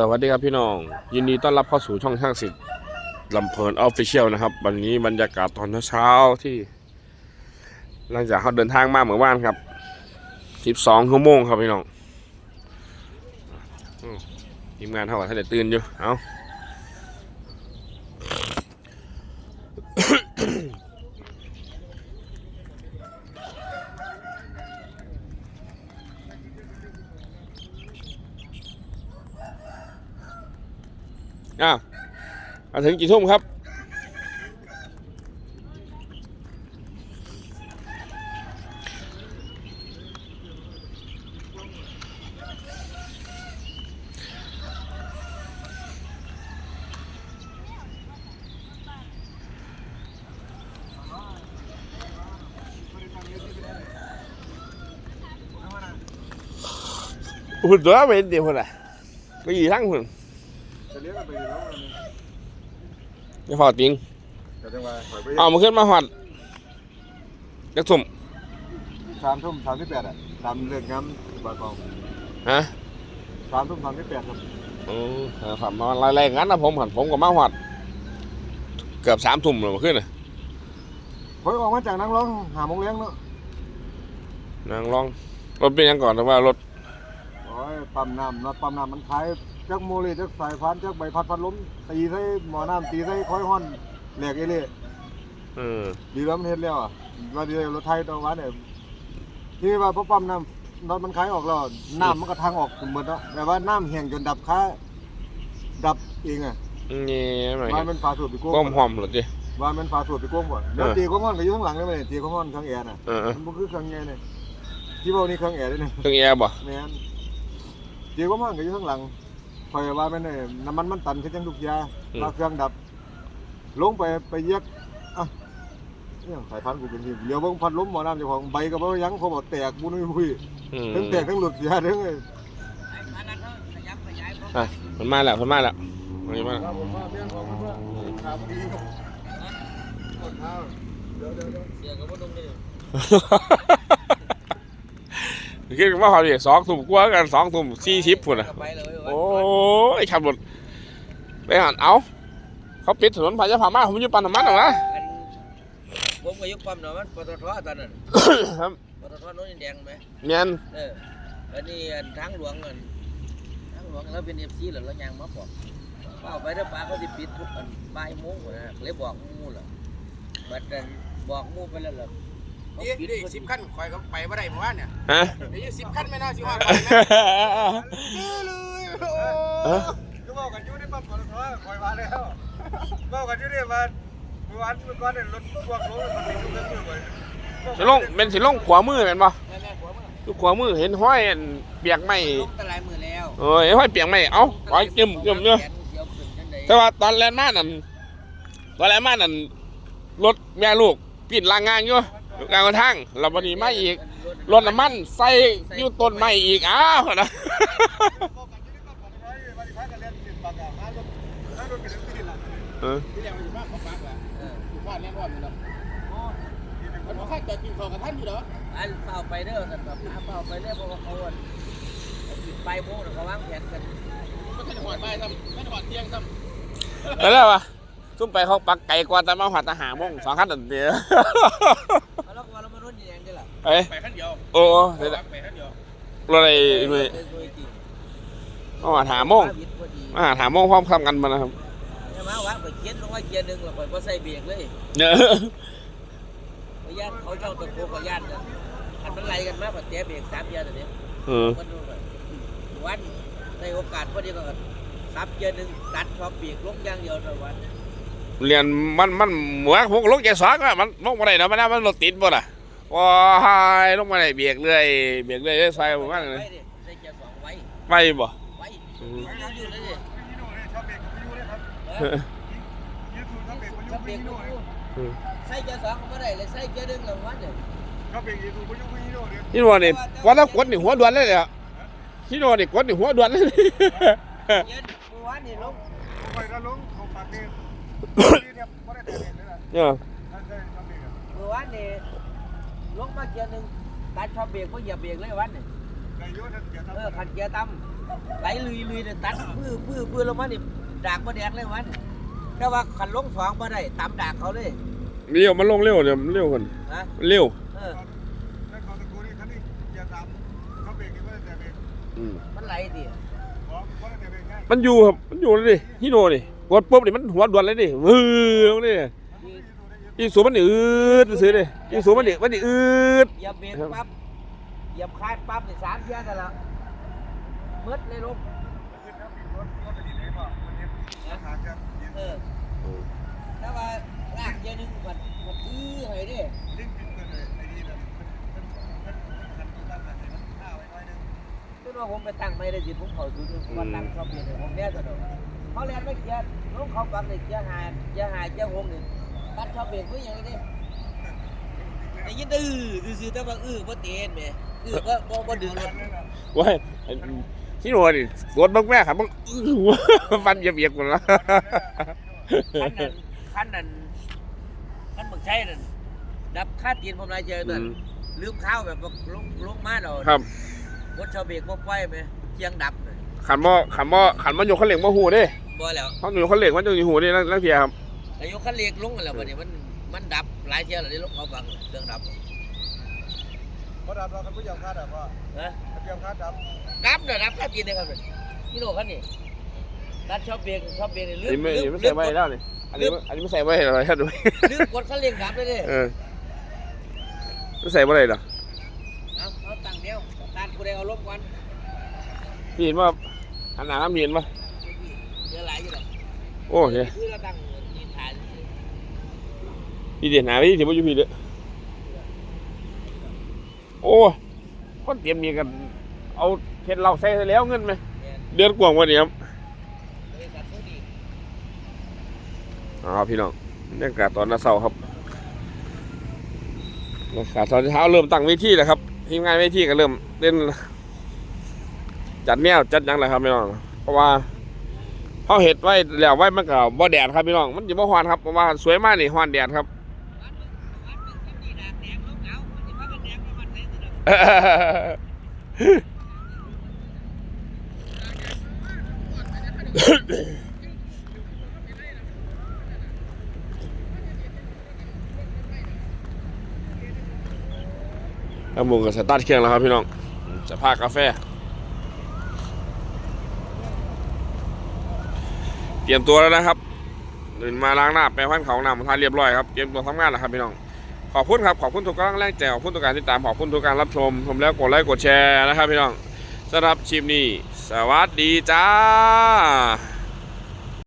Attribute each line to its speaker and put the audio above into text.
Speaker 1: สวัสดีครับพี่น้อง ยินดีต้อนรับเข้าสู่ช่องช่างสิทธิ์ลำเพลินออฟฟิเชียลนะครับ วันนี้บรรยากาศตอนเช้าที่ หลังจากเขาเดินทางมาเมื่อวานครับ12ชั่วโมงครับพี่น้องทีมงานเขาก็ท่านได้ตื่นอยู่เอา อ้าวมาถึงกี่ทุ่มครับหุ่นตัวเป็นเดีย
Speaker 2: จะเลี้ยงกันไปอยู่แล้วมัน
Speaker 1: จะพอติง
Speaker 2: แต่จังหวะหอยไป
Speaker 1: เอามาขึ้นมาหอดจักทุ่ม
Speaker 2: สามทุ่มสามที่แปดอะตามเรื่องงามบาทอง
Speaker 1: ฮะ
Speaker 2: สามทุ่มสามที่แปดครับ
Speaker 1: อืมครับมาไล่ๆงั้นนะผมหันผมกับมาหอด เกือบสามทุ่มเลยมาขึ้นน่ะ
Speaker 2: หอยออกมาจากนังร้องหาโมงเลี้ยงเนาะ
Speaker 1: นางลองรถเป็นยังก่อนแต่ว่ารถ
Speaker 2: โอ้ยปั๊มน้ำรถปั๊มน้ำมันขาย จักโมเลจักสายฟ้านจักใบพัดพัดลมตีใส่หมอน้ำตีใส่ค้อยห้อนแหลกเอเล่
Speaker 1: เออ
Speaker 2: ดีแล้วมันเฮ็ดแล้วอะว่าดีแล้วรถไทยตอนวันเนี่ยที่ว่าพอปั๊มน้ำรถมันขายออกแล้วน้ำมันก็ทางออกหมดแล้วแต่ว่าน้ำแห้งจนดับค้าดับเองอะ
Speaker 1: นี่หน่อย
Speaker 2: ว่ามันฝาสูบไปกู้
Speaker 1: ก้มหอมเหรอจี
Speaker 2: ว่ามันฝาสูบไปกู้บ่เดี๋ยว
Speaker 1: เออ
Speaker 2: ตีก้มห้อนก็อยู่ข้างหลังเลยมั้ยตีก้มห้อนเครื่องแอร์น่ะ
Speaker 1: เออเออ
Speaker 2: มันบ่คือเครื่องไงเนี่ยที่บอกนี่เครื่องแอร์ด้วยเนี่ย
Speaker 1: เครื่องแอร์บ่
Speaker 2: แม่นตีก้มห้อนก็อยู่ข้างหลังค อยว่ามันเนี่ยน้ำมันมันตันคือจังทุกอยางว่าเครื่องดับ ลงไปไปเย็ดอะเนี่ยสายพันธุ์กูเป็นที่เดี๋ยวเบิ่งพัดลมหมอน้ำเจ้าของใบก็บ่ยังเขาบอกแตกบุ้ยบุ้ย
Speaker 1: อืม
Speaker 2: ทั้งแตกทั้งหลุดเสียทั้งไอ้
Speaker 1: อะมันมาแล้วมันมาแล้วมันมาแล้ว
Speaker 2: ครับผมว่าเรื่องของมันว่าขาพอดีครับกดเท้าเดี๋ยวเดี๋ยวเดี๋ยว
Speaker 3: เสียกับว่าตรงนี้
Speaker 1: คิดว่าเขาดิสองทุ่มกว่ากันสองทุ่มสี่สิบพุ่นอะ
Speaker 3: ไปเลย
Speaker 1: โอ้ย ขับรถไปหันเอา เขาปิดถนนพายาพามาผมอยู่ปั๊มน้ำมันหรอวะ
Speaker 3: อันผมก็ยกความหน่อยมันปตทตอนนั้น
Speaker 1: ครับ
Speaker 3: ปตทโน้นดินแดงไหม
Speaker 1: เมียน
Speaker 3: เอออันนี้อันทางหลวงอันทางหลวงแล้วเป็นเอฟซีหรือแล้วยังมาบอกเอาไปเด้อป้าเขาสิปิดทุกอันบ่ายโมงนะเลยบอกหมู่ล่ะบัดนั้นบอกหมู่ไปแล้วล่ะเขา
Speaker 4: นี่
Speaker 3: ปิด
Speaker 4: นี่สิบขั้นข่อยก็ไปบ่ได้เมื่อวานเนี่ย
Speaker 1: ฮะ
Speaker 4: เดี๋ยวสิบขั้นไม่น่าสิว่า
Speaker 2: ซื้อ เลยโอ้
Speaker 1: เอ้อ
Speaker 2: ก็บอกกันอยู่ในปั๊มปตทคอยมาแล้วบอกกันอยู่เนี่ยมาเมื่อวานเมื่อก่อนเนี่ยรถพวกรถมันติดอยู่เครื่องมือไว้
Speaker 1: สิลงเป็นสิลงขวามือเป็นปะ
Speaker 3: แม่แม่ผัวมึง
Speaker 1: ลูกขวามือเห็นห้อยอันเปียกไหม
Speaker 3: ลงตะไลมือแล้ว
Speaker 1: เอ้ยห้อยเปียกไหมเอ้าห้อยเกิ่มเกิ่มเนาะ
Speaker 3: แขนเสียวขึ้นจังใด
Speaker 1: แต่ว่าตอนแลนด์มานั่นตอนแลนด์มานั่นรถแม่ลูกปิดลางงานอยู่กลางทางเราบันนี้มาอีกรถน้ำมันใส่อยู่ต้นไม้อีกอ้าวนะ เออ
Speaker 4: ที่แรกมันอยู่บ้านเขาปักแหละ
Speaker 3: เออ
Speaker 4: อยู่บ้านแน่นอนอยู่แล้วมันบอกข้าจอดกินข้าวกับท่านอยู่เหรอ
Speaker 3: อันเฝ้าไปเด้อสันแบบพาเฝ้าไปเด้อเพราะว่าเขาอันไปโมงน่ะเขาวางแผนกัน
Speaker 4: ไม่ใช่หอดบ่ายซ้ำไม่ใช่หอดเที่ยงซ้
Speaker 1: แล้วแล้ววะซุ่มไปเขาปักไก่กว่าแต่มาหัดทหารมงสองคันตันเดียว
Speaker 3: เอาแล้วก็ว่าเรามารุ่นอยังไงล่ะ
Speaker 1: เอ้ยำ
Speaker 4: ไปขั้นเดียว
Speaker 1: โอ้โอ้
Speaker 4: ไป
Speaker 1: เดี๋ยว
Speaker 4: ขั้นเดียว
Speaker 1: รถอะไร มาหัดหาโมง
Speaker 3: วิทย์พอดี
Speaker 1: มาหัดหาโมงพร้อมคำกันมานะครับ
Speaker 3: ใช่ไหมวางไปเขียนลงว่าเกียร์หนึ่งแล้วไปบ่ใส่เบรกเลย
Speaker 1: เนอะ
Speaker 3: ขอญาตเขาเจ้าตะโกนขอญาตกันอันมันไล่กันมากกว่าเจ๊เบรกสามเกียร์แต่เนี้ย
Speaker 1: เออ
Speaker 3: วันนู้นน่ะวันในโอกาสพอดีก็ซับเกียร์หนึ่งตัดพอเบรกลงอย่างเดียวแต่วัน
Speaker 1: เรียนมันมันหมวกพวกลงใจสองอะมันลงมาได้เนาะมันน่ะมันรถติดบ่ล่ะว้ายลงมาได้เบียกเรื่อยเบียกเรื่อยเรื่อยไฟผมว่าเลย
Speaker 3: ไว้ดิใส่เกียร์สองไว้
Speaker 1: ไปบ่
Speaker 3: ไว้
Speaker 1: อืม
Speaker 3: ยืนอยู่เลยดิ
Speaker 1: เออ
Speaker 3: ซับเบรกลงอยู่ใส่เกียร์สองก็ไม่ได้เลยใส่เกียร์หนึ่งแล้ววันเนี่ย
Speaker 1: ที่โน่นนี่ว่าถ้ากดนี่หัวด่วนเลยเลยอะที่โน่นนี่กดนี่หัวด่วนเลย
Speaker 3: เกียร์เมื่อวานนี่ลง
Speaker 1: เนี่ย
Speaker 3: เมื่อวานนี่ลงมาเกียร์หนึ่งตัดพอเบรกก็เหยียบเบรกเลยวันนี่
Speaker 2: ได้อยุ่นั่นเกียร์
Speaker 3: เออขันเกียร์ต่ำไหลลุยลุยเนี่ยตัดพื้นพื้นพื้นลงมานี่ดากบ่แดกเลยมันแต่ว่าขันลงสองบ่ได้ต่ำดากเขาเลย
Speaker 1: เร็วมันลงเร็วเนี่ยมันเร็วคน
Speaker 3: นะ
Speaker 1: มันเร็ว
Speaker 3: เออ
Speaker 2: นั่นของตะกูนี่คันนี้เกียร์ดำเขาเบรกนี่ไม่ได้แต่เบรก
Speaker 1: อืม
Speaker 3: มันไหลดิ
Speaker 2: บอกว่าได้แต่เบรกง่าย
Speaker 1: มันอยู่ครับมันอยู่เลยดิฮิโน่ดิกดปุ๊บนี่มันหัวด่วนเลยดิวื้อลงนี่อีสูมันนี่อืดซื้อดิอีสูมันนี่มันนี่อืด
Speaker 3: เหยียบเบรกปั๊บ เหยียบคลายปั๊บนี่สามเทียนั่นแหละมืดเลยลง
Speaker 2: ขึ้นแล้วมีรถรถไปที่ไหนบ่มันเห็นขาดครับยิน
Speaker 3: เออแต่ว่าลากเทียหนึงมันมันอื้อให้เด้
Speaker 2: ลิ้นปิดเปิดเลยไอ้นี่แบบมันมันมันมันตั้งอะไรมันข้าวไว้น้อยนึง
Speaker 3: คือว่าผมไปตั้งไม่ได้สิผมเขาดูดูว่าตั้งชอบเปลี่ยนผมแน่ตลอดเขาเรียนไม่เกียร์ลงเขาปั๊บนี่เกียร์หายเกียร์หายเกียร์หงนี่บ้านชอบเปลี่ยนเพื่ออย่างนี้ ได้ยินดื้อซื่อๆแต่ว่าอื้อบ่เตียนแหม่อื้อบ่บ่บ่ดึงรถ
Speaker 1: ว้ายไอ้ฮิโน่ดิกดบักแม่ครับมันอื้อหัวฟันเหยียบๆหมดแล้ว
Speaker 3: คันนั้นคันนั้นคันบักใช้นั่นดับค่าตีนผมรายเจอ
Speaker 1: อื
Speaker 3: นั่น
Speaker 1: ม
Speaker 3: ลืมข้าวแบบลงลงมาดอก
Speaker 1: ครับ
Speaker 3: รถชาวเบรกบ่ปล่อยไหมเคียงดับน่ะ
Speaker 1: ขันบ่ขันบ่ขันบ่ยกขันเหล็กบ่หูเด้
Speaker 3: บ่แล้ว
Speaker 1: เขาอยู่ขันเหล็กมันจะอยู่หูเด้ลังลังเทียครับ
Speaker 3: แต่ยกคันเล็กลงแล้วบัดนี้มัน มันดับหลายเที่ยวแล้วได้ลงเขาบังเครื่องดับ
Speaker 2: เพราะดับเราคันผู้ยาวคาดดับว่า
Speaker 3: นะ
Speaker 2: คันผู้ยาวคาดดับ
Speaker 3: ดับน่ะดับค่าตีนเลยครับนี่โลคันนี้ดับชอบเบรกชอบเบรกนี่ลื
Speaker 1: อัน
Speaker 3: ม
Speaker 1: นี้ไม่
Speaker 3: ลื
Speaker 1: อันนี้ไม่ใส่ไว้แล้วนี่อันนี้อันนี้ไม่ใส่ไว้อะไรท่านดู
Speaker 3: ลืมกดคันเร่งดับเลยเด้
Speaker 1: เออไม่ใส่ไว้อะไรหรอ
Speaker 3: เอาเอาตังค์เดียวการกูได้เอาลบก่อน
Speaker 1: พี่เห็นว่าอันหนาครับพี่เห็นปะ
Speaker 3: เดี๋ยวหลายอยู่ดอก
Speaker 1: โอ้ย
Speaker 3: คือเราตั้งนินทาน
Speaker 1: พี่เดียนหนาพี่ถือว่าอยู่พี่เด้อโอ้คนเตรียมมีกันเอาเพชรเราใส่แล้วเงินไหม
Speaker 3: เนี่ย
Speaker 1: เดือนกว่าวันนี้ครับ
Speaker 3: บริษัทโซดี
Speaker 1: อ๋อพี่น้องบรรยากาศตอนน้าเสาร์ครับบรรยากาศตอนเช้าเริ่มตั้งเวทีแล้วครับทีมงานเวทีก็เริ่มเล่น จัดแนวจัดหยังแหละครับพี่น้องเพราะว่าเขาเห็ดไว้แล้วไว้มันก็บ่แดดครับพี่น้องมันจะบ่ฮอนครับเพราะว่าสวยมากนี่ฮอนแดดครับ
Speaker 3: ท่ามุง
Speaker 1: กับสตาร์ทเครื่องแล้วครับพี่น้อง จะพากาแฟ เตรียมตัวแล้วนะครับตื่นมาล้างหน้าแปรงฟันเขาหน้ำทานเรียบร้อยครับ เตรียมตัวทำงานแล้วครับพี่น้อง ขอบคุณครับ ขอบคุณทุกกำลังแรงใจขอบคุณทุกการติดตามขอบคุณทุกการรับชมชมแล้วกดไลค์กดแชร์นะครับพี่น้องสำหรับชิมนี้สวัสดีจ้า